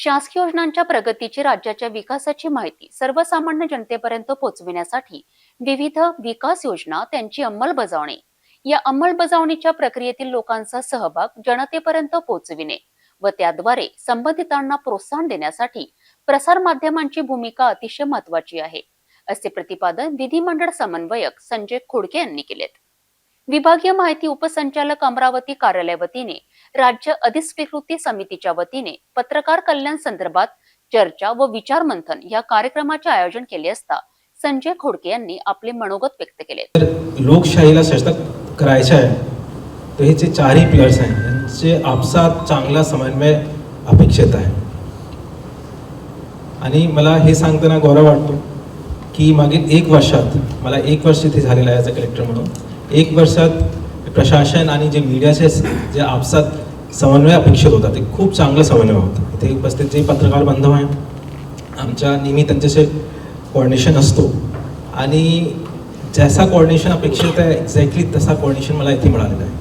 शासकीय योजनांच्या प्रगतीची राज्याच्या विकासाची माहिती सर्वसामान्य जनतेपर्यंत पोहोचविण्यासाठी विविध विकास योजना त्यांची अंमलबजावणी. या अंमलबजावणीच्या प्रक्रियेतील लोकांचा सहभाग जनतेपर्यंत पोहोचविणे व त्याद्वारे संबंधितांना प्रोत्साहन देण्यासाठी प्रसार माध्यमांची भूमिका अतिशय महत्वाची आहे असे प्रतिपादन विधिमंडळ समन्वयक संजय खोडके यांनी केलेत. विभागीय माहिती उपसंचालक अमरावती कार्यालय वतीने राज्य अधिस्वीकृती समितीच्या वतीने पत्रकार कल्याण संदर्भात चर्चा व विचार मंथन या कार्यक्रमाचे आयोजन केले असता संजय खोडके यांनी आपले मनोगत व्यक्त केले. लोकशाहीला सशक्त करायचं आहे तर हे जे चारही पिलर्स आहेत यांचे आपसात चांगला समन्वय अपेक्षित आहे. आणि मला हे सांगताना गौरव वाटतो की मागील एक वर्षात मला एक वर्ष इथे झालेलं आहे ॲज अ कलेक्टर म्हणून एक वर्षात प्रशासन आणि जे मीडियाचे जे आपसात समन्वय अपेक्षित होता ते खूप चांगलं समन्वय होतं. इथे उपस्थित जे पत्रकार बांधव आहे आमच्या नेहमी त्यांच्याशी कोऑर्डिनेशन असतो. आणि जैसा कोऑर्डिनेशन अपेक्षित आहे एक्झॅक्टली तसा कोऑर्डिनेशन मला इथे मिळालेला आहे.